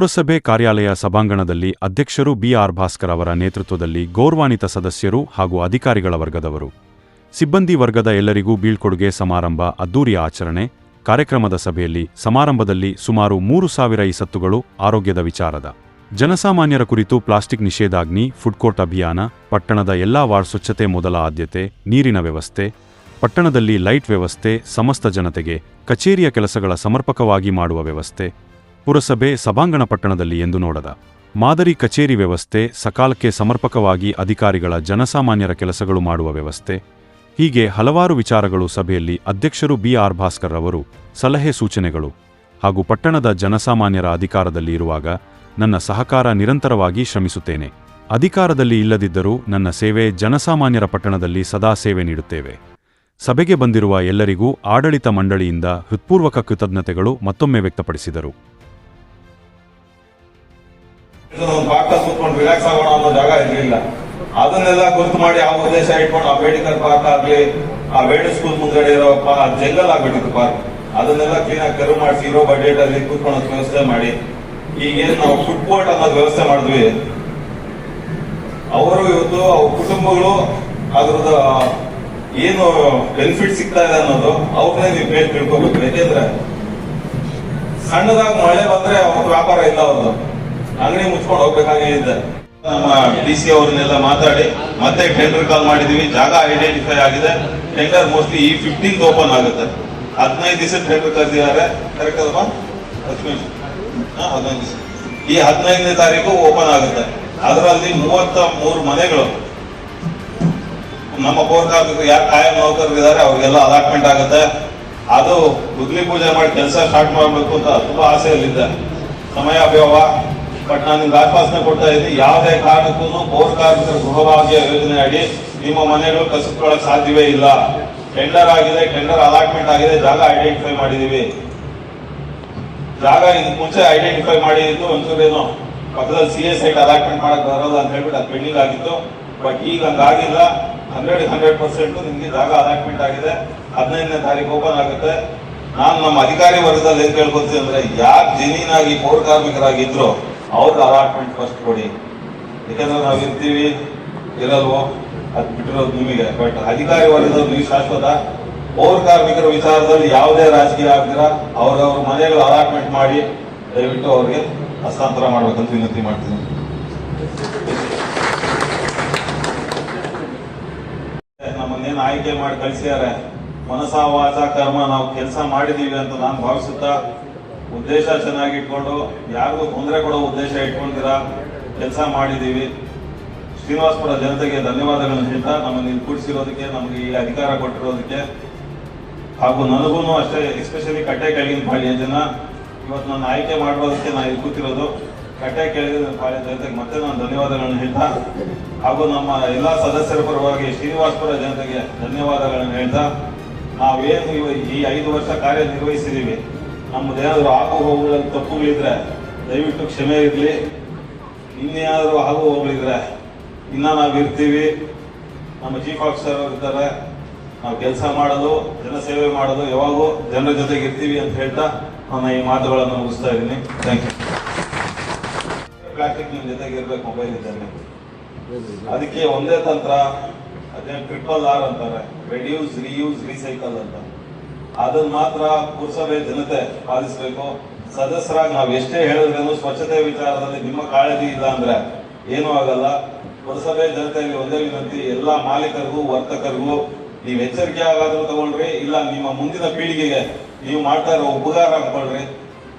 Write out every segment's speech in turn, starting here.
ಪುರಸಭೆ ಕಾರ್ಯಾಲಯ ಸಭಾಂಗಣದಲ್ಲಿ ಅಧ್ಯಕ್ಷರು ಬಿಆರ್ ಭಾಸ್ಕರ್ ಅವರ ನೇತೃತ್ವದಲ್ಲಿ ಗೌರವಾನ್ವಿತ ಸದಸ್ಯರು ಹಾಗೂ ಅಧಿಕಾರಿಗಳ ವರ್ಗದವರು. ಸಿಬ್ಬಂದಿ ವರ್ಗದ ಎಲ್ಲರಿಗೂ ಬೀಳ್ಕೊಡುಗೆ ಸಮಾರಂಭ ಅದ್ದೂರಿಯ ಆಚರಣೆ. ಕಾರ್ಯಕ್ರಮದ ಸಭೆಯಲ್ಲಿ ಸಮಾರಂಭದಲ್ಲಿ ಸುಮಾರು ಮೂರು ಸಾವಿರ ಇಸತ್ತುಗಳು ಆರೋಗ್ಯದ ವಿಚಾರದ. ಜನಸಾಮಾನ್ಯರ ಕುರಿತು ಪ್ಲಾಸ್ಟಿಕ್ ನಿಷೇಧಾಜ್ಞಿ ಫುಡ್ಕೋರ್ಟ್ ಅಭಿಯಾನ, ಪಟ್ಟಣದ ಎಲ್ಲಾ ವಾರ್ಡ್ ಸ್ವಚ್ಛತೆ ಮೊದಲ ಆದ್ಯತೆ, ನೀರಿನ ವ್ಯವಸ್ಥೆ, ಪಟ್ಟಣದಲ್ಲಿ ಲೈಟ್ ವ್ಯವಸ್ಥೆ, ಸಮಸ್ತ ಜನತೆಗೆ ಕಚೇರಿಯ ಕೆಲಸಗಳ ಸಮರ್ಪಕವಾಗಿ ಮಾಡುವ ವ್ಯವಸ್ಥೆ ಪುರಸಭೆ ಸಭಾಂಗಣ ಪಟ್ಟಣದಲ್ಲಿ ಎಂದು ನೋಡದ. ಮಾದರಿ ಕಚೇರಿ ವ್ಯವಸ್ಥೆ ಸಕಾಲಕ್ಕೆ ಸಮರ್ಪಕವಾಗಿ ಅಧಿಕಾರಿಗಳ ಜನಸಾಮಾನ್ಯರ ಕೆಲಸಗಳು ಮಾಡುವ ವ್ಯವಸ್ಥೆ. ಹೀಗೆ ಹಲವಾರು ವಿಚಾರಗಳು ಸಭೆಯಲ್ಲಿ ಅಧ್ಯಕ್ಷರು ಬಿ ಆರ್ ಭಾಸ್ಕರ್ ಅವರು ಸಲಹೆ ಸೂಚನೆಗಳು. ಹಾಗೂ ಪಟ್ಟಣದ ಜನಸಾಮಾನ್ಯರ ಅಧಿಕಾರದಲ್ಲಿ ಇರುವಾಗ ನನ್ನ ಸಹಕಾರ ನಿರಂತರವಾಗಿ ಶ್ರಮಿಸುತ್ತೇನೆ. ಅಧಿಕಾರದಲ್ಲಿ ಇಲ್ಲದಿದ್ದರೂ ನನ್ನ ಸೇವೆ ಜನಸಾಮಾನ್ಯರ ಪಟ್ಟಣದಲ್ಲಿ ಸದಾ ಸೇವೆ ನೀಡುತ್ತೇವೆ. ಸಭೆಗೆ ಬಂದಿರುವ ಎಲ್ಲರಿಗೂ ಆಡಳಿತ ಮಂಡಳಿಯಿಂದ ಹೃತ್ಪೂರ್ವಕ ಕೃತಜ್ಞತೆಗಳು ಮತ್ತೊಮ್ಮೆ ವ್ಯಕ್ತಪಡಿಸಿದರು. ಒಂದು ಪಾರ್ಕ್ ಕೂತ್ಕೊಂಡು ರಿಲ್ಯಾಕ್ಸ್ ಆಗೋಣ ಅನ್ನೋ ಜಾಗ ಇರಲಿಲ್ಲ. ಅದನ್ನೆಲ್ಲ ಗುರುತು ಮಾಡಿ ಆ ಉದ್ದೇಶ ಇಟ್ಕೊಂಡು ಅಂಬೇಡ್ಕರ್ ಪಾರ್ಕ್ ಆಗ್ಲಿ, ಆ ಬೇಡ ಸ್ಕೂಲ್ ಮುಂದ್ಗಡೆ ಇರೋ ಜಂಗಲ್ ಆಗ್ಬಿಟ್ಟಿತ್ತು ಪಾರ್ಕ್ ಅದನ್ನೆಲ್ಲ ಕ್ಲೀನ್ ಆಗಿ ಕರು ಮಾಡಿಸಿ ಇರೋ ಬಜೆಟ್ ಅಲ್ಲಿ ಕೂತ್ಕೊಳ್ಳೋ ವ್ಯವಸ್ಥೆ ಮಾಡಿ. ಈಗೇನ್ ನಾವು ಫುಡ್ ಕೋರ್ಟ್ ಅನ್ನೋದು ವ್ಯವಸ್ಥೆ ಮಾಡಿದ್ವಿ. ಅವರು ಇವತ್ತು, ಅವ್ರ ಕುಟುಂಬಗಳು ಅದ್ರದ ಏನು ಬೆನಿಫಿಟ್ ಸಿಗ್ತಾ ಇದೆ ಅನ್ನೋದು ಅವ್ರನ್ನೇ ನೀವು ಮೇಲೆ ತಿಳ್ಕೊಬೇಕು. ಯಾಕೆಂದ್ರೆ ಸಣ್ಣದಾಗಿ ಮಳೆ ಬಂದ್ರೆ ಅವ್ರ ವ್ಯಾಪಾರ ಇಲ್ಲ ಅವ್ರದ್ದು. ಅಂಗಡಿ ಮುಚ್ಕೊಂಡು ಹೋಗ್ಬೇಕಾಗಿದೆ. ನಮ್ಮ ಡಿ ಸಿ ಅವ್ರನ್ನೆಲ್ಲ ಮಾತಾಡಿ, ಮತ್ತೆ ಟೆಂಡರ್ ಕಾಲ್ ಮಾಡಿದೀವಿ ಜಾಗ ಐಡೆಂಟಿಫೈ ಆಗಿದೆ. ಟೆಂಡರ್ ಮೋಸ್ಟ್ಲಿ ಈ ಫಿಫ್ಟೀನ್ತ್ ಓಪನ್ ಆಗುತ್ತೆ. ಹದಿನೈದು ದಿವಸ ಟೆಂಡರ್ ಕರೆದಿದ್ದಾರೆ ಕರೆಕ್ಟ್ ಅಲ್ವಾ? ಹದಿನೈದು ದಿವಸ. ಈ ಹದಿನೈದನೇ ತಾರೀಕು ಓಪನ್ ಆಗುತ್ತೆ. ಅದರಲ್ಲಿ ಮೂವತ್ತ ಮೂರು ಮನೆಗಳು. ನಮ್ಮ ಪೌರ ಕಾರ್ಮಿಕರು ಯಾರು ಕಾಯಂ ನೌಕರರಿದ್ದಾರೆ ಅವ್ರಿಗೆಲ್ಲ ಅಲಾಟ್ಮೆಂಟ್ ಆಗುತ್ತೆ. ಅದು ಗುದ್ಲಿ ಪೂಜೆ ಮಾಡಿ ಕೆಲಸ ಸ್ಟಾರ್ಟ್ ಮಾಡಬೇಕು ಅಂತ ತುಂಬಾ ಆಸೆಯಲ್ಲಿದ್ದೆ. ಸಮಯ ಅಭಾವ ಬಟ್ ನಾನು ನಿಮ್ಗೆ ಆಶ್ವಾಸನೆ ಕೊಡ್ತಾ ಇದ್ದೀನಿ. ಯಾವುದೇ ಕಾರಣಕ್ಕೂ ಪೌರ ಕಾರ್ಮಿಕರ ಗೃಹಭಾಗ್ಯ ಯೋಜನೆ ಅಡಿ ನಿಮ್ಮ ಮನೆಗಳು ಕಸಿದುಕೊಳ್ಳಕ್ ಸಾಧ್ಯವೇ ಇಲ್ಲ. ಟೆಂಡರ್ ಆಗಿದೆ ಟೆಂಡರ್ ಅಲಾಟ್ಮೆಂಟ್ ಆಗಿದೆ, ಜಾಗ ಐಡೆಂಟಿಫೈ ಮಾಡಿದೀವಿ. ಜಾಗ ಇದಕ್ಕೆ ಮುಂಚೆ ಐಡೆಂಟಿಫೈ ಮಾಡಿದ್ದು ಒಂಚೂರೇನು ಪಕ್ಕದಲ್ಲಿ ಸಿ ಎಸ್ ಐಟ್ ಅಲಾಟ್ಮೆಂಟ್ ಮಾಡಕ್ ಬರೋದು ಅಂತ ಹೇಳ್ಬಿಟ್ಟು ಅದು ಪೆಂಡಿಂಗ್ ಆಗಿತ್ತು. ಬಟ್ ಈಗ ಹಂಗಾಗಿಲ್ಲ. ಹಂಡ್ರೆಡ್ ಹಂಡ್ರೆಡ್ ಪರ್ಸೆಂಟ್ ನಿಮಗೆ ಜಾಗ ಅಲಾಟ್ಮೆಂಟ್ ಆಗಿದೆ. ಹದಿನೈದನೇ ತಾರೀಕು ಓಪನ್ ಆಗುತ್ತೆ. ನಾನು ನಮ್ಮ ಅಧಿಕಾರಿ ವರ್ಗದಲ್ಲಿ ಏನ್ ಕೇಳ್ಕೊತೀನಿ ಅಂದ್ರೆ ಯಾರು ಜೆನ್ಯೂನ್ ಆಗಿ ಪೌರ ಕಾರ್ಮಿಕರಾಗಿದ್ರು ಅವ್ರಿಗೆ ಅಲಾಟ್ಮೆಂಟ್ ಫಸ್ಟ್ ಕೊಡಿ. ಯಾಕಂದ್ರೆ ನಾವು ಇರ್ತೀವಿ, ಇರಲ್ವೋ, ಅದು ಬಿಟ್ಟಿರೋದು ನಿಮಗೆ ಬಟ್ ಅಧಿಕಾರಿ ವರ್ಗದವ್ರು ನೀವು ಶಾಶ್ವತ ಪೌರ ಕಾರ್ಮಿಕರ ವಿಚಾರದಲ್ಲಿ ಯಾವುದೇ ರಾಜಕೀಯ ಆಗ್ತೀರ ಅವ್ರವ್ರ ಮನೆಗಳು ಅಲಾಟ್ಮೆಂಟ್ ಮಾಡಿ, ದಯವಿಟ್ಟು ಅವ್ರಿಗೆ ಹಸ್ತಾಂತರ ಮಾಡ್ಬೇಕಂತ ವಿನಂತಿ ಮಾಡ್ತೀನಿ. ನಮ್ಮನ್ನೇನು ಆಯ್ಕೆ ಮಾಡಿ ಕಳಿಸಿದ್ದಾರೆ ಮನಸ ವಾಚ ಕರ್ಮ ನಾವು ಕೆಲಸ ಮಾಡಿದೀವಿ ಅಂತ ನಾನು ಭಾವಿಸುತ್ತಾ? ಉದ್ದೇಶ ಚೆನ್ನಾಗಿಟ್ಕೊಂಡು, ಯಾರಿಗೂ ತೊಂದರೆ ಕೊಡೋ ಉದ್ದೇಶ ಇಟ್ಕೊಂಡಿರ, ಕೆಲಸ ಮಾಡಿದ್ದೀವಿ ಶ್ರೀನಿವಾಸಪುರ ಜನತೆಗೆ ಧನ್ಯವಾದಗಳನ್ನು ಹೇಳ್ತಾ ನಮ್ಮನ್ನು ಇಲ್ಲಿ ಕೂಡಿಸಿರೋದಕ್ಕೆ, ನಮಗೆ ಈ ಅಧಿಕಾರ ಕೊಟ್ಟಿರೋದಕ್ಕೆ. ಹಾಗೂ ನನಗೂ ಅಷ್ಟೇ ಎಸ್ಪೆಷಲಿ ಕಟ್ಟೆ ಕೆಳಗಿನ ಪಾಳಿಯ ಜನ ಇವತ್ತು ನನ್ನ ಆಯ್ಕೆ ಮಾಡಿರೋದಕ್ಕೆ ನಾನು ಇಲ್ಲಿ ಕೂತಿರೋದು. ಕಟ್ಟೆ ಕೆಳಗಿನ ಪಾಳಿಯ ಜನತೆಗೆ ಮತ್ತೆ ನಾನು ಧನ್ಯವಾದಗಳನ್ನು ಹೇಳ್ತಾ, ಹಾಗೂ ನಮ್ಮ ಎಲ್ಲ ಸದಸ್ಯರ ಪರವಾಗಿ ಶ್ರೀನಿವಾಸಪುರ ಜನತೆಗೆ ಧನ್ಯವಾದಗಳನ್ನು ಹೇಳ್ತಾ, ನಾವೇನು ಈ ಐದು ವರ್ಷ ಕಾರ್ಯನಿರ್ವಹಿಸಿದೀವಿ. ನಮ್ಮದೇನಾದ್ರು ಆಗು ಹೋಗುಗಳಲ್ಲಿ ತಪ್ಪುಗಳಿದ್ರೆ ದಯವಿಟ್ಟು ಕ್ಷಮೆ ಇರಲಿ. ಇನ್ನೇನಾದರೂ ಆಗು ಹೋಗಲಿದ್ರೆ ಇನ್ನೂ ನಾವು ಇರ್ತೀವಿ. ನಮ್ಮ ಚೀಫ್ ಆಫೀಸರ್ ಇರ್ತಾರೆ ನಾವು ಕೆಲಸ ಮಾಡೋದು, ಜನಸೇವೆ ಮಾಡೋದು ಯಾವಾಗೂ ಜನರ ಜೊತೆಗೆ ಇರ್ತೀವಿ ಅಂತ ಹೇಳ್ತಾ ನಾನು ಈ ಮಾತುಗಳನ್ನು ಮುಗಿಸ್ತಾ ಇದ್ದೀನಿ. ಥ್ಯಾಂಕ್ ಯು ಪ್ಲಾಸ್ಟಿಕ್ ನಿಮ್ಮ ಜೊತೆಗೆ ಇರಬೇಕು ಮೊಬೈಲ್ ಇದ್ದಾರೆ ಅದಕ್ಕೆ ಒಂದೇ ತಂತ್ರ ಅದೇ ಟ್ರಿಪಲ್ ಆರ್ ಅಂತಾರೆ. ರೆಡ್ಯೂಸ್ ರಿಯೂಸ್ ರೀಸೈಕಲ್ ಅಂತ. ಅದನ್ನ ಮಾತ್ರ ಪುರಸಭೆ ಜನತೆ ಪಾಲಿಸಬೇಕು. ಸದಸ್ಯರಾಗಿ ನಾವು ಎಷ್ಟೇ ಹೇಳಿದ್ರೇನು ಸ್ವಚ್ಛತೆ ವಿಚಾರದಲ್ಲಿ ನಿಮ್ಮ ಕಾಳಜಿ ಇಲ್ಲ ಅಂದ್ರೆ ಏನೂ ಆಗಲ್ಲ. ಪುರಸಭೆ ಜನತೆಗೆ ಒಂದೇ ವಿನಂತಿ, ಎಲ್ಲ ಮಾಲೀಕರಿಗೂ, ವರ್ತಕರಿಗೂ ನೀವು ಎಚ್ಚರಿಕೆ ಆಗಾದ್ರೂ ತಗೊಳ್ರಿ. ಇಲ್ಲ, ನಿಮ್ಮ ಮುಂದಿನ ಪೀಳಿಗೆಗೆ ನೀವು ಮಾಡ್ತಾ ಇರೋ ಉಪಕಾರ ಹಾಕೊಳ್ರಿ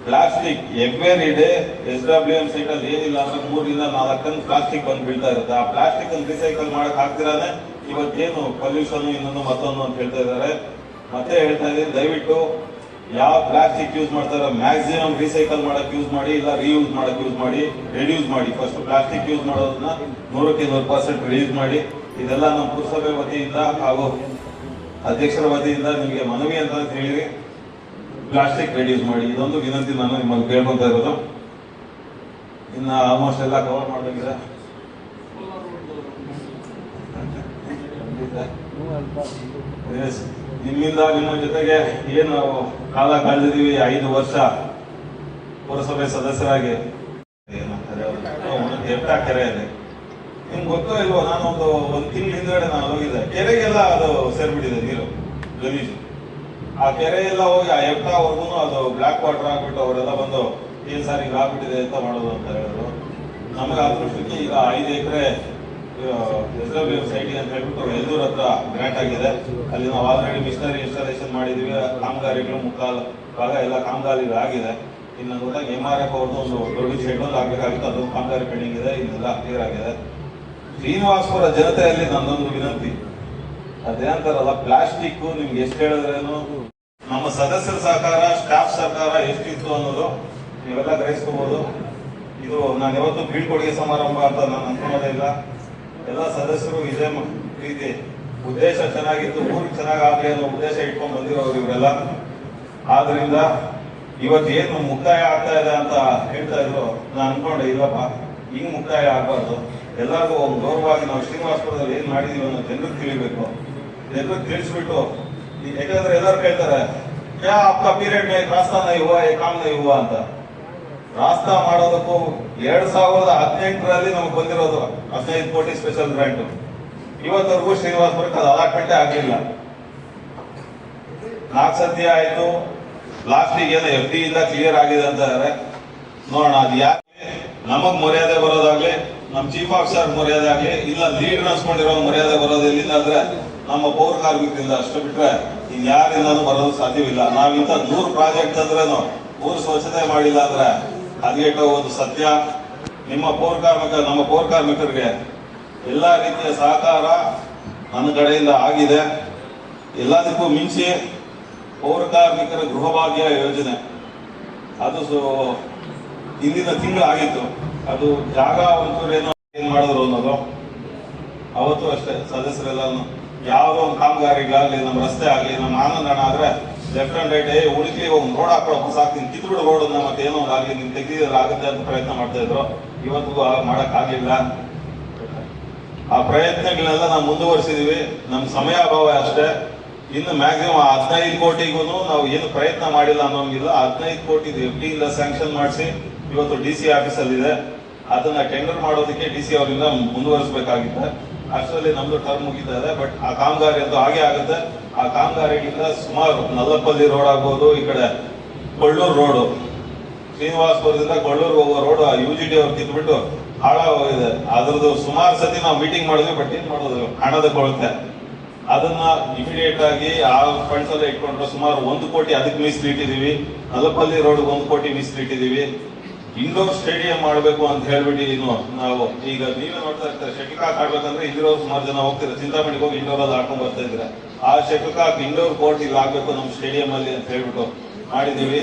plastic every day S W M site ಅಲ್ಲಿ ಏನಿಲ್ಲ ಅಂದ್ರೆ ಮೂರರಿಂದ ನಾಲ್ಕು ಟನ್ ಪ್ಲಾಸ್ಟಿಕ್ ಬಂದು ಬೀಳ್ತಾ ಇರುತ್ತೆ. ಆ ಪ್ಲಾಸ್ಟಿಕ್ ಅನ್ನು ರಿಸೈಕಲ್ ಮಾಡಕ್ ಆಗ್ತಿರಾನೆ? ಇವತ್ತೇನು ಪೊಲ್ಯೂಷನ್ ಇನ್ನೊಂದು ಮತ್ತೊಂದು ಅಂತ ಹೇಳ್ತಾ ಇದ್ದಾರೆ. ಮತ್ತೆ ಹೇಳ್ತಾ ಇದ್ದೀನಿ ದಯವಿಟ್ಟು ಯಾವ ಪ್ಲಾಸ್ಟಿಕ್ ಯೂಸ್ ಮಾಡ್ತಾರೋ ಮ್ಯಾಕ್ಸಿಮಮ್ ರೀಸೈಕಲ್ ಮಾಡಕ್ ಯೂಸ್ ಮಾಡಿ ಇಲ್ಲ ರೀಯೂಸ್ ಮಾಡಕ್ ಯೂಸ್ ಮಾಡಿ ರೆಡ್ಯೂಸ್ ಮಾಡಿ. ಫಸ್ಟ್ ಪ್ಲಾಸ್ಟಿಕ್ ಯೂಸ್ ಮಾಡೋದನ್ನ ನೂರಕ್ಕೆ ನೂರು ಪರ್ಸೆಂಟ್ ರಿಡ್ಯೂಸ್ ಮಾಡಿ. ಇದೆಲ್ಲ ನಮ್ಮ ಪುರಸಭೆ ವತಿಯಿಂದ ಹಾಗೂ ಅಧ್ಯಕ್ಷರ ವತಿಯಿಂದ ನಿಮಗೆ ಮನವಿ ಅಂತ ಹೇಳಿರಿ ಪ್ಲಾಸ್ಟಿಕ್ ರೆಡ್ಯೂಸ್ ಮಾಡಿ. ಇದೊಂದು ವಿನಂತಿ ನಾನು ನಿಮ್ಮಲ್ಲಿ ಕೇಳ್ಕೊತಾ ಇರೋದು. ಇನ್ನ ಆಲ್ಮೋಸ್ಟ್ ಎಲ್ಲ ಕವರ್ ಮಾಡಬೇಕಿದೆ. Yes. ನಿಮ್ಮಿಂದ ನಿಮ್ಮ ಜೊತೆಗೆ ಏನು ಕಾಲ ಕಳೆದಿದ್ದೀವಿ, ಐದು ವರ್ಷ ಪುರಸಭೆ ಸದಸ್ಯರಾಗಿ. ಕೆರೆ ಇದೆ ನಿಮ್ಗೆ ಗೊತ್ತೋ ಇಲ್ವೋ ನಾನು ಒಂದು ಒಂದು ತಿಂಗಳ ಹಿಂದ್ಗಡೆ ನಾನು ಹೋಗಿದ್ದೆ. ಕೆರೆಗೆಲ್ಲ ಅದು ಸೇರ್ಬಿಟ್ಟಿದೆ ನೀರು, ಗಲೀಜು. ಆ ಕೆರೆ ಎಲ್ಲ ಹೋಗಿ ಆ ಎಟ್ಟಾವರೆಗೂ ಅದು ಬ್ಲ್ಯಾಕ್ ವಾಟರ್ ಆಗ್ಬಿಟ್ಟು ಅವರೆಲ್ಲ ಬಂದು, ಏನ್ ಸಾರಿ ಆಗ್ಬಿಟ್ಟಿದೆ ಅಂತ ಮಾಡೋದು? ಅಂತ ಹೇಳಿದ್ರು. ನಮಗೆ ಅದೃಷ್ಟಕ್ಕೆ ಈಗ ಐದು ಎಕರೆ ಎಸ್ ಸೈಟಿ ಅಂತ ಹೇಳ್ಬಿಟ್ಟು ಎಲ್ಲೂರ ಹತ್ರ ಗ್ರಾಂಟ್ ಆಗಿದೆ. ಅಲ್ಲಿ ನಾವು ಆಲ್ರೆಡಿ ಮಿಷನರಿ ಇನ್ಸ್ಟಾಲೇಷನ್ ಮಾಡಿದೀವಿ ಕಾಮಗಾರಿಗಳು ಮುಕ್ಕಾಲ್, ಭಾಗ ಎಲ್ಲ ಕಾಮಗಾರಿಗಳು ಆಗಿದೆ. ಇನ್ನು ಗೊತ್ತಾಗ ಎಂ ಆರ್ ಎಫ್ ಅವ್ರದ್ದು ಒಂದು ದೊಡ್ಡ ಶೆಡ್ಯೂಲ್ ಆಗಬೇಕಾಗಿತ್ತು. ಅದು ಕಾಮಗಾರಿ ಪೆಂಡಿಂಗ್ ಇದೆ. ಇದೆಲ್ಲ ಕ್ಲಿಯರ್ ಆಗಿದೆ. ಶ್ರೀನಿವಾಸ್ಪುರ ಜನತೆಯಲ್ಲಿ ನನ್ನೊಂದು ವಿನಂತಿ. ಅದೇನಂತಾರಲ್ಲ ಪ್ಲಾಸ್ಟಿಕ್ ನಿಮ್ಗೆ ಎಷ್ಟು ಹೇಳಿದ್ರೇನು? ನಮ್ಮ ಸದಸ್ಯರ ಸಹಕಾರ ಸ್ಟಾಫ್ ಸಹಕಾರ ಎಷ್ಟಿತ್ತು ಅನ್ನೋದು ನೀವೆಲ್ಲ ಗ್ರಹಿಸ್ಕೋಬಹುದು ಇದು ನಾನು ಯಾವತ್ತು ಬೀಳ್ಕೊಡುಗೆ ಸಮಾರಂಭ ಅಂತ ನಾನು ಅನ್ಕೊಳ್ಳೋದೇ ಇಲ್ಲ. ಎಲ್ಲ ಸದಸ್ಯರು ಇದೇ ರೀತಿ ಉದ್ದೇಶ ಚೆನ್ನಾಗಿತ್ತು ಊರಿಗೆ ಚೆನ್ನಾಗಾಗಲಿ ಅನ್ನೋ ಉದ್ದೇಶ ಇಟ್ಕೊಂಡು ಬಂದಿರೋರು ಇವರೆಲ್ಲ. ಆದ್ರಿಂದ ಇವತ್ತು ಏನು ಮುಕ್ತಾಯ ಆಗ್ತಾ ಇದೆ ಅಂತ ಹೇಳ್ತಾ ಇದ್ರು, ನಾನು ಅನ್ಕೊಂಡೆ, ಇಲ್ಲಪ್ಪ, ಹಿಂಗ್ ಮುಕ್ತಾಯ ಆಗ್ಬಾರ್ದು. ಎಲ್ಲರಿಗೂ ಒಂದು ಗೌರವವಾಗಿ ನಾವು ಶ್ರೀನಿವಾಸಪುರದಲ್ಲಿ ಏನ್ ಮಾಡಿದೀವಿ ಅನ್ನೋ ಜನರಿಗೆ ತಿಳಿಬೇಕು. ಜನರಿಗೆ ತಿಳಿಸ್ಬಿಟ್ಟು ಯಾಕಂದ್ರೆ ಎಲ್ಲರೂ ಕೇಳ್ತಾರೆ, ಯಾ ಅಪ್ಪ ಪೀರಿಯಡ್ ಮೇ ರಾಸ್ತಾ ನೈ ಹುವಾ ಏ ಕಾಮ್ನ ಇವ್ವ ಅಂತ. ರಾಸ್ತಾ ಮಾಡೋದಕ್ಕೂ ಎರಡ್ ಸಾವಿರದ ಹದಿನೆಂಟರಲ್ಲಿ ನಮಗೆ ಬಂದಿರೋದು ಹದಿನೈದು ಕೋಟಿ ಸ್ಪೆಷಲ್ ಗ್ರಾಂಟ್ ಇವತ್ತವರೆಗೂ ಶ್ರೀನಿವಾಸಪುರಕ್ಕೆ ಅದು ಅಲಾಟ್ಮೆಂಟೇ ಆಗ್ಲಿಲ್ಲ. ನಾಲ್ಕು ಸತಿ ಆಯ್ತು. ಲಾಸ್ಟಿಗೆ ಏನೋ ಎಫ್ ಡಿ ಇಂದ ಕ್ಲಿಯರ್ ಆಗಿದೆ ಅಂತಾರೆ ನೋಡೋಣ, ಅದು ಯಾಕೆ? ನಮಗ್ ಮರ್ಯಾದೆ ಬರೋದಾಗ್ಲಿ, ನಮ್ ಚೀಫ್ ಆಫೀಸರ್ ಮರ್ಯಾದೆ ಆಗ್ಲಿ, ಇಲ್ಲ ಲೀಡ್ ನಡ್ಸ್ಕೊಂಡಿರೋ ಮರ್ಯಾದೆ ಬರೋದು ಎಲ್ಲಿಂದ ಅಂದ್ರೆ ನಮ್ಮ ಪೌರ ಕಾರ್ಮಿಕರಿಂದ. ಅಷ್ಟು ಬಿಟ್ರೆ ಇನ್ ಯಾರಿಂದ ಬರೋದು ಸಾಧ್ಯವಿಲ್ಲ. ನಾವಿಂತ ನೂರು ಪ್ರಾಜೆಕ್ಟ್ ಅಂದ್ರೆ ಊರು ಸ್ವಚ್ಛತೆ ಮಾಡಿಲ್ಲ ಅಂದ್ರೆ ಹದಿನೆಟ್ಟು ಒಂದು ಸತ್ಯ. ನಿಮ್ಮ ಪೌರ ಕಾರ್ಮಿಕ ನಮ್ಮ ಪೌರ ಕಾರ್ಮಿಕರಿಗೆ ಎಲ್ಲ ರೀತಿಯ ಸಹಕಾರ ನನ್ನ ಕಡೆಯಿಂದ ಆಗಿದೆ. ಎಲ್ಲದಕ್ಕೂ ಮಿಂಚಿ ಪೌರ ಕಾರ್ಮಿಕರ ಗೃಹಭಾಗ್ಯ ಯೋಜನೆ. ಅದು ಹಿಂದಿನ ತಿಂಗಳು ಆಗಿತ್ತು. ಅದು ಜಾಗ ಒಂಚೂರು ಏನೋ ಮಾಡಿದ್ರು ಅನ್ನೋದು. ಅವತ್ತು ಅಷ್ಟೇ ಸದಸ್ಯರೆಲ್ಲ ಯಾವುದೋ ಒಂದು ಕಾಮಗಾರಿಗಾಗಲಿ, ನಮ್ಮ ರಸ್ತೆ ಆಗಲಿ, ನಮ್ಮ ಆನಂದಣ ಆದ್ರೆ ಲೆಫ್ಟ್ ಅಂಡ್ ರೈಟ್ ಉಳಿಕೆ ಒಂದು ರೋಡ್ ಹಾಕೊಳ್ಳೋ ಹೊಸ ಹಾಕ್ತೀನಿ ರೋಡ್ ಮತ್ತೆ ಏನೋ ಒಂದು ಆಗ್ಲಿ ನಿಮ್ಗೆ ತೆಗ್ದಿದ್ರೆ ಆಗುತ್ತೆ ಅಂತ ಪ್ರಯತ್ನ ಮಾಡ್ತಾ ಇದ್ರು. ಇವತ್ತಿಗೂ ಮಾಡಕ್ ಆಗ್ಲಿಲ್ಲ. ಆ ಪ್ರಯತ್ನಗಳನ್ನೆಲ್ಲ ನಾವು ಮುಂದುವರಿಸಿದೀವಿ. ನಮ್ ಸಮಯ ಅಭಾವ ಅಷ್ಟೇ. ಇನ್ನು ಮ್ಯಾಕ್ಸಿಮಮ್ ಹದಿನೈದು ಕೋಟಿಗೂ ನಾವು ಏನು ಪ್ರಯತ್ನ ಮಾಡಿಲ್ಲ ಅನ್ನೋಂಗಿಲ್ಲ. ಹದಿನೈದು ಕೋಟಿ ಎಫ್ ಡಿ ಇಂದ ಸ್ಯಾಂಕ್ಷನ್ ಮಾಡಿಸಿ ಇವತ್ತು ಡಿ ಸಿ ಆಫೀಸಲ್ಲಿ ಇದೆ ಅದನ್ನ ಟೆಂಡರ್ ಮಾಡೋದಕ್ಕೆ ಡಿ ಸಿ ಅವರಿಂದ ಮುಂದುವರಿಸಬೇಕಾಗಿದೆ ಅಷ್ಟರಲ್ಲಿ ನಮ್ದು ಟರ್ಮ್ ಮುಗಿತಾ ಇದೆ. ಬಟ್ ಆ ಕಾಮಗಾರಿ ಅಂತೂ ಹಾಗೆ ಆಗುತ್ತೆ. ಆ ಕಾಮಗಾರಿಯಿಂದ ಸುಮಾರು ನಲ್ಲಪಲ್ಲಿ ರೋಡ್ ಆಗ್ಬೋದು, ಈ ಕಡೆ ಕೊಳ್ಳೂರು ರೋಡು. ಶ್ರೀನಿವಾಸಪುರದಿಂದ ಕೊಳ್ಳೂರು ಹೋಗುವ ರೋಡ್ ಯು ಜಿ ಡಿ ಅವ್ರು ಕಿತ್ಬಿಟ್ಟು ಹಾಳಾಗೋಗಿದೆ. ಅದ್ರದ್ದು ಸುಮಾರು ಸತಿ ನಾವು ಮೀಟಿಂಗ್ ಮಾಡಿದ್ವಿ ಬಟ್ ಏನ್ ಮಾಡೋದು, ಹಣದ ಕೊಳತೆ ಅದನ್ನ ಇಮಿಡಿಯೇಟ್ ಆಗಿ ಆ ಫಂಡ್ಸ್ ಎಲ್ಲ ಇಟ್ಕೊಂಡ್ರೆ ಸುಮಾರು ಒಂದು ಕೋಟಿ ಅದಕ್ಕೆ ಮೀಸಲಿಟ್ಟಿದೀವಿ ನಲ್ಲಪಲ್ಲಿ ರೋಡ್ ಒಂದು ಕೋಟಿ ಮೀಸಲಿಟ್ಟಿದೀವಿ ಇಂಡೋರ್ ಸ್ಟೇಡಿಯಂ ಮಾಡಬೇಕು ಅಂತ ಹೇಳ್ಬಿಟ್ಟು ಇನ್ನು ನಾವು ಈಗ ನೀವೇ ನೋಡ್ತಾ ಇರ್ತಾರೆ ಶಟಲ್ ಕಾಕ್ ಆಡ್ಬೇಕಂದ್ರೆ ಇಲ್ಲಿರೋ ಸುಮಾರು ಜನ ಹೋಗ್ತೀರಾ, ಚಿಂತಾಮಣಿಗೆ ಹೋಗಿ ಇಂಡೋರ್ ಅಲ್ಲಿ ಆಡ್ಕೊಂಡು ಬರ್ತಾ ಇದ್ರೆ ಆ ಶಟಲ್ ಇಂಡೋರ್ ಕೋರ್ಟ್ ಇಲ್ಲಿ ಆಗ್ಬೇಕು ನಮ್ಮ ಸ್ಟೇಡಿಯಂ ಅಲ್ಲಿ ಅಂತ ಹೇಳ್ಬಿಟ್ಟು ಮಾಡಿದೀವಿ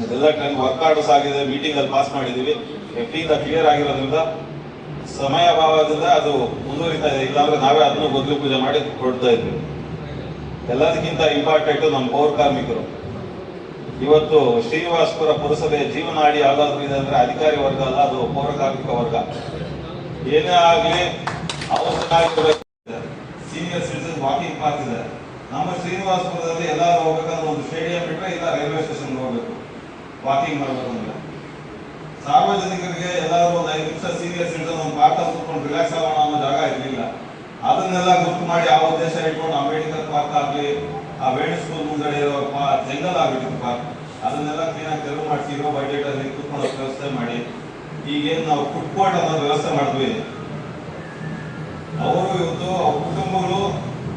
ಅದೆಲ್ಲ ಟೈಮ್ ವರ್ಕ್ಔಟ್ಸ್ ಆಗಿದೆ ಮೀಟಿಂಗ್ ಅಲ್ಲಿ ಪಾಸ್ ಮಾಡಿದೀವಿ ಎಫ್ ಕ್ಲಿಯರ್ ಆಗಿರೋದ್ರಿಂದ ಸಮಯ ಅಭಾವದಿಂದ ಅದು ಮುಂದುವರಿತಾ ಇದೆ. ಇಲ್ಲಾಂದ್ರೆ ನಾವೇ ಅದನ್ನು ಬದಲು ಪೂಜೆ ಮಾಡಿ ಕೊಡ್ತಾ ಇದ್ವಿ ಎಲ್ಲದಕ್ಕಿಂತ ಇಂಪಾರ್ಟೆಂಟ್ ನಮ್ಮ ಪೌರ ಕಾರ್ಮಿಕರು. ಇವತ್ತು ಶ್ರೀನಿವಾಸಪುರ ಪುರಸಭೆ ಜೀವನಾಡಿ ಯಾವ್ದಾದ್ರು ಇದೆ ಅಂದ್ರೆ ಅಧಿಕಾರಿ ವರ್ಗ ಅಲ್ಲ, ಅದು ಪೌರ ಕಾರ್ಮಿಕ ವರ್ಗ. ಏನೇ ಆಗ್ಲಿ ಅವಸರ ಸೀನಿಯರ್ ಸಿಟಿಸನ್ ವಾಕಿಂಗ್ ಪಾರ್ಕ್ ಇದೆ. ನಮ್ಮ ಶ್ರೀನಿವಾಸಪುರದಲ್ಲಿ ಎಲ್ಲಾರು ಹೋಗ್ಬೇಕಂದ್ರೆ ಒಂದು ಸ್ಟೇಡಿಯಂ ಬಿಟ್ಟರೆ ಇಲ್ಲ ರೈಲ್ವೆ ಸ್ಟೇಷನ್ ಹೋಗ್ಬೇಕು. ವಾಕಿಂಗ್ ಮಾಡ್ಬೇಕಂದ್ರೆ ಸಾರ್ವಜನಿಕರಿಗೆ ಎಲ್ಲಾರು ಒಂದು ಐದು ನಿಮಿಷ ಸೀನಿಯರ್ ಸಿಟಿಸನ್ ಒಂದು ಪಾರ್ಕ್ ಕೂತ್ಕೊಂಡು ರಿಲ್ಯಾಕ್ಸ್ ಆಗೋಣ ಅನ್ನೋ ಜಾಗ ಇರಲಿಲ್ಲ. ಅದನ್ನೆಲ್ಲ ಗುರ್ತು ಮಾಡಿ ಆ ಉದ್ದೇಶ ಇಟ್ಕೊಂಡು ಅಂಬೇಡ್ಕರ್ ಪಾರ್ಕ್ ಆಗಲಿ, ಆ ವೇಣು ಸ್ಕೂಲ್ ಮುಂದಡೆ ಇರೋ ಜಂಗಲ್ ಆಗ್ಬಿಟ್ಟಿತ್ತು ಪಾರ್ಕ್ ಅದನ್ನೆಲ್ಲ ಕ್ಲೀನ್ ಆಗಿ ತೆರವು ಮಾಡಿಸಿ, ಇರೋ ಬಜೆಟ್ ಅಲ್ಲಿ ಕೂತ್ಕೊಳ್ಳೋ ವ್ಯವಸ್ಥೆ ಮಾಡಿ. ಈಗೇನು ನಾವು ಫುಡ್ ಕೋರ್ಟ್ ವ್ಯವಸ್ಥೆ ಮಾಡಿದ್ವಿ ಅವರು ಇವತ್ತು, ಅವ್ರ ಕುಟುಂಬಗಳು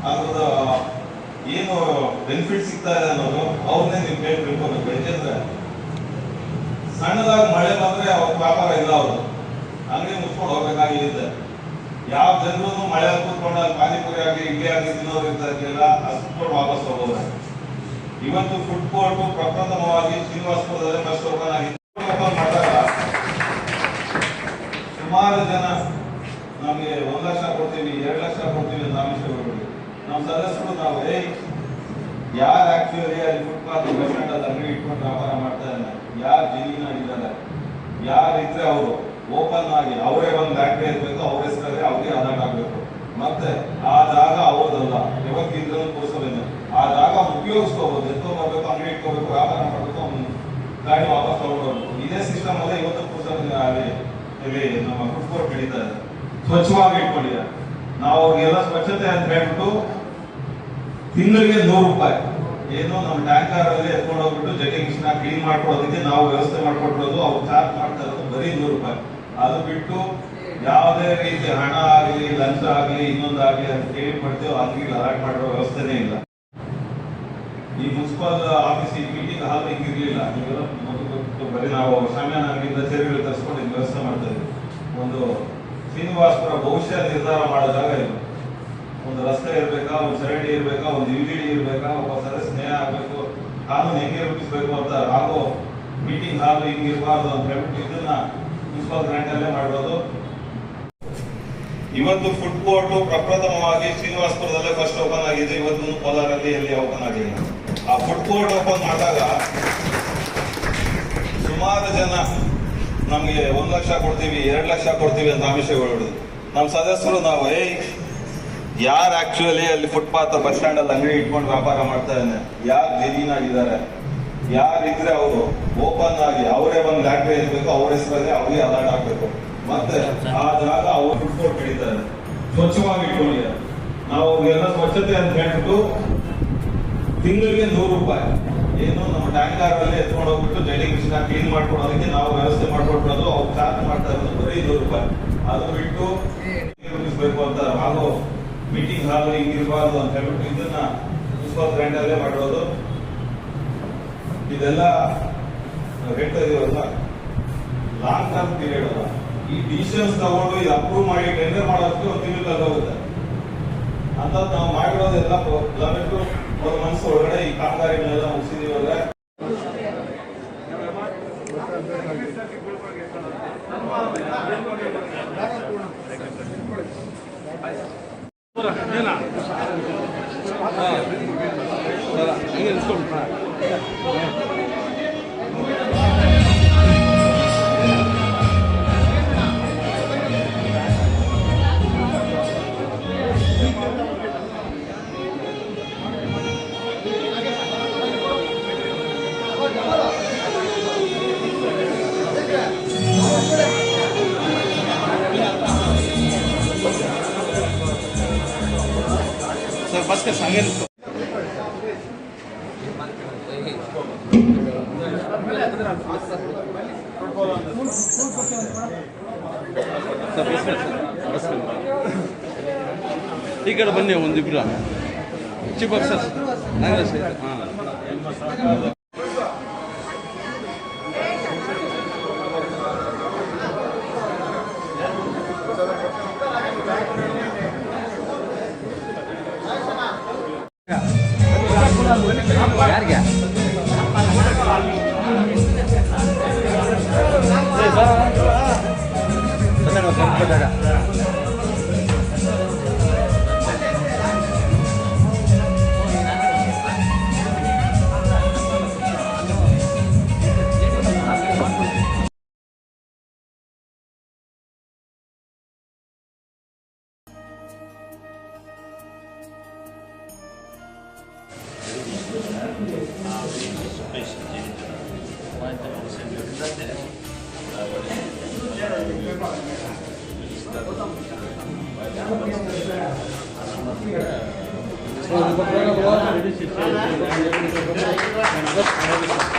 ಅದ್ರದ ಏನು ಬೆನಿಫಿಟ್ ಸಿಗ್ತಾ ಇದೆ ಅನ್ನೋದು ಅವ್ರನ್ನೇ ನೀವು ಕೇಳಿ ತಿಳ್ಕೊಬೇಕು. ಯಾಕೆಂದ್ರೆ ಸಣ್ಣದಾಗಿ ಮಳೆ ಬಂದ್ರೆ ಅವ್ರ ವ್ಯಾಪಾರ ಇಲ್ಲ ಅವರು ಅಂಗಡಿ ಮುಚ್ಕೊಂಡು ಹೋಗ್ಬೇಕಾಗಿದೆ ಯಾವ ಜನರು ಮಳೆ ಕೂತ್ಕೊಂಡು ಪಾನಿಪುರಿ ಆಗಿ ಇಡ್ಲಿ ಆಗಿ ತಿನ್ನೋರು ಇರ್ತಾ ಇರ್ಲಿಲ್ಲ ಅಷ್ಟು ವಾಪಸ್ ಹೋಗೋರು ಇವತ್ತು ಫುಡ್ ಕೋರ್ಟ್ ಪ್ರಪ್ರಥಮವಾಗಿ ಫಸ್ಟ್ ಓಪನ್ ಸುಮಾರು ಜನ ನಮಗೆ ಒಂದ್ ಲಕ್ಷ ಕೊಡ್ತೀವಿ, ಎರಡು ಲಕ್ಷ ಕೊಡ್ತೀವಿ ಅಂತ ಆಮಿಷಗಳು ನಮ್ಮ ಸದಸ್ಯರು ನಾವು ಏ ಯಾರು ಆಕ್ಚುಲಿ ಅಲ್ಲಿ ಫುಟ್ಪಾತ್ ಸ್ಟ್ಯಾಂಡ್ ಅಲ್ಲಿ ಅಂಗಡಿ ಇಟ್ಕೊಂಡು ವ್ಯಾಪಾರ ಮಾಡ್ತಾ ಇದ್ದಾರೆ? ಯಾರು ಜೀವನ ಇದ್ದಾರೆ? ಯಾರಿದ್ರೆ ಅವರು? ಓಪನ್ ಆಗಿ ಅವರೇ ಒಂದು ಫ್ಯಾಕ್ಟ್ರಿ ಇರಬೇಕು ಅವ್ರ ಹೆಸರಲ್ಲಿ ಅವ್ರಿಗೆ ಅಲಾಟ್ ಆಗ್ಬೇಕು. ಮತ್ತೆ ಆ ಜಾಗ ಅವ್ರದಲ್ಲ ಯಾವತ್ತಿದ್ರು ಕೂರಿಸಬೇಕು ಆ ಜಾಗ ಅವ್ನು ಉಪಯೋಗಿಸ್ಕೋಬಹುದು ಎತ್ಕೊ ಬರ್ಬೇಕು ಅಂಗಡಿ ಇಟ್ಕೋಬೇಕು ವ್ಯಾಪಾರ ಮಾಡ್ಬೇಕು ಅವ್ನು ಗಾಡಿ ವಾಪಸ್ ತಗೊಂಡು ಇದೇ ಸಿಸ್ಟಮ್ ಅಲ್ಲೇ ಇವತ್ತು ಕೂರ್ಸೋದು ಅಲ್ಲಿ ಇಲ್ಲಿ ನಮ್ಮ ನಡೀತಾ ಇದೆ ಸ್ವಚ್ಛವಾಗಿ ಇಟ್ಕೊಂಡಿದ್ದಾರೆ. ನಾವು ಅವ್ರಿಗೆಲ್ಲ ಸ್ವಚ್ಛತೆ ಅಂತ ಹೇಳ್ಬಿಟ್ಟು ತಿಂಗಳಿಗೆ ನೂರು ರೂಪಾಯಿ. ಏನು ನಮ್ಮ ಟ್ಯಾಂಕರ್ ಅಲ್ಲಿ ಎತ್ಕೊಂಡು ಹೋಗ್ಬಿಟ್ಟು ಜಟಿಂಗ್ಸ್ನ ಕ್ಲೀನ್ ಮಾಡ್ಕೊಡೋದಕ್ಕೆ ನಾವು ವ್ಯವಸ್ಥೆ ಮಾಡ್ಕೊಟ್ಟಿರೋದು ಅವ್ರು ಚಾರ್ಜ್ ಮಾಡ್ತಾ ಇರೋದು ಬರೀ ನೂರು ರೂಪಾಯಿ. ಅದು ಬಿಟ್ಟು ಯಾವುದೇ ರೀತಿ ಹಣ ಆಗಲಿ ಲಂಚ ಆಗಲಿ ಇನ್ನೊಂದಾಗಲಿ ಅಂತ ಕೇಳಿ ಮಾಡ್ತೀವಿ ಅಲಾಟ್ ಮಾಡಿರೋ ವ್ಯವಸ್ಥೆನೇ ಇಲ್ಲ. ಈ ಮುನ್ಸಿಪಲ್ ಆಫೀಸ್ ಈ ಮೀಟಿಂಗ್ ಹಾಲ್ ಹಿಂಗಿರ್ಲಿಲ್ಲ. ಗೊತ್ತು, ಬರೀ ನಾವು ಶಾಮಿಯಾನ ಅಂಗಡಿಯಿಂದ ಸೇರಿಗಳು ತರಿಸ್ಕೊಂಡು ವ್ಯವಸ್ಥೆ ಮಾಡ್ತಾ ಇದ್ವಿ ಒಂದು ಶ್ರೀನಿವಾಸಪುರ ಭವಿಷ್ಯ ನಿರ್ಧಾರ ಮಾಡೋದಾಗ ಇದು. ಒಂದು ರಸ್ತೆ ಇರಬೇಕಾ, ಒಂದು ಚರಂಡಿ ಇರ್ಬೇಕಾ, ಒಂದು ಯು ಡಿ ಇರಬೇಕಾ, ಒಬ್ಬ ಸದಸ್ಯ ಸ್ನೇಹ ಆಗ್ಬೇಕು, ಕಾನೂನು ಹೆಂಗೆ ರೂಪಿಸ್ಬೇಕು ಅಂತ ಹಾಗೂ ಮೀಟಿಂಗ್ ಹಿಂಗೆ ಇರಬಾರ್ದು ಅಂತ ಹೇಳ್ಬಿಟ್ಟು ಇದನ್ನ ಮುನ್ಸಿಪಲ್ ಗ್ರಾಂಟ್ ಅಲ್ಲೇ ಮಾಡಿರೋದು ಇವತ್ತು ಫುಡ್ ಕೋರ್ಟ್ ಪ್ರಪ್ರಥಮವಾಗಿ ಶ್ರೀನಿವಾಸಪುರದಲ್ಲೇ ಫಸ್ಟ್ ಓಪನ್ ಆಗಿದೆ. ಇವತ್ತು ಕೋಲಾರಲ್ಲಿ ಎಲ್ಲಿ ಓಪನ್ ಆಗಿಲ್ಲ. ಆ ಫುಡ್ ಕೋರ್ಟ್ ಓಪನ್ ಮಾಡಿದಾಗ ಸುಮಾರು ಜನ ನಮಗೆ ಒಂದು ಲಕ್ಷ ಕೊಡ್ತೀವಿ, ಎರಡು ಲಕ್ಷ ಕೊಡ್ತೀವಿ ಅಂತ ಆಮಿಷಗಳು ಹಿಡಿದು. ನಮ್ಮ ಸದಸ್ಯರು ನಾವು, ಏಯ್, ಯಾರು ಆಕ್ಚುಲಿ ಅಲ್ಲಿ ಫುಟ್ಪಾತ್ ಬಸ್ ಸ್ಟ್ಯಾಂಡ್ ಅಲ್ಲಿ ಅಂಗಡಿ ಇಟ್ಕೊಂಡು ವ್ಯಾಪಾರ ಮಾಡ್ತಾ ಇದ್ದಾನೆ? ಯಾರು ಜೆನ್ಯೂನ್ ಆಗಿದ್ದಾರೆ? ಯಾರು ಇದ್ರೆ ಅವರು? ಓಪನ್ ಆಗಿ, ಅವರೇ ಒಂದು ಲ್ಯಾಟ್ರಿ ಇರಬೇಕು, ಅವ್ರ ಹೆಸರಲ್ಲಿ ಅವ್ರಿಗೆ ಅಲರ್ಟ್ ಆಗ್ಬೇಕು ಮತ್ತೆ ಆ ಜಾಗ ಅವ್ರು ಫುಡ್ ಕೋರ್ಟ್ ಹಿಡಿತಾರೆ ಸ್ವಚ್ಛವಾಗಿ ಇಟ್ಕೊಂಡಿದ್ದಾರೆ. ನಾವು ಅವ್ರಿಗೆಲ್ಲ ಸ್ವಚ್ಛತೆ ಅಂತ ಹೇಳ್ಬಿಟ್ಟು ತಿಂಗಳಿಗೆ ನೂರು ರೂಪಾಯಿ. ಏನು ನಮ್ಮ ಟ್ಯಾಂಕರ್ ಅಲ್ಲಿ ಎತ್ಕೊಂಡು ಹೋಗ್ಬಿಟ್ಟು ಕೃಷ್ಣ ಕ್ಲೀನ್ ಮಾಡ್ಕೊಡೋದಕ್ಕೆ ನಾವು ವ್ಯವಸ್ಥೆ ಮಾಡ್ಕೊಟ್ಟಿರೋದು ಅವ್ರು ಚಾರ್ಜ್ ಮಾಡ್ತಾ ಇರೋದು ಬರೀ ನೂರು ರೂಪಾಯಿ. ಅದು ಬಿಟ್ಟು ರೂಪಿಸ್ಬೇಕು ಅಂತ ಹಾಗೂ ಮೀಟಿಂಗ್ ಹಾಲ್ ಹಿಂಗಿರಬಾರ್ದು ಅಂತ ಹೇಳ್ಬಿಟ್ಟು ಇದನ್ನ ಮುನ್ಸಿಪಲ್ ಗ್ರ್ಯಾಂಡಲ್ಲೇ ಮಾಡಿರೋದು. ಇದೆಲ್ಲ ಹೇಳ್ತಾ ಇದೀವಲ್ಲ ಲಾಂಗ್ ಟರ್ಮ್ ಪೀರಿಯಡ್ ಅಲ್ಲ. ಈ ಡಿಸಿಷನ್ಸ್ ತಗೊಂಡು ಇದು ಅಪ್ರೂವ್ ಮಾಡಿ ಟೆಂಡರ್ ಮಾಡೋದಕ್ಕೆ ಒಂದು ತಿಂಗಳು ಅಂತ ನಾವು ಮಾಡಿರೋದೆಲ್ಲ ಒಂದು ಮನಸ್ಸು ಒಳಗಡೆ ಈ ಕಾಮಗಾರಿಗಳೆಲ್ಲ ಮುಗಿಸಿದೀವಲ್ಲ सर बस का सांगेल ಸರ್ ಬಸ್ ಬಸ್ ಈ ಕಡೆ ಬನ್ನಿ ಒಂದಿಬ್ರು ಚಿಕ್ಕ Carga. Dónde nos encuentra. あのしょっぺい信じるんじゃなくてお前んとこの戦力になってねあこれ Gracias.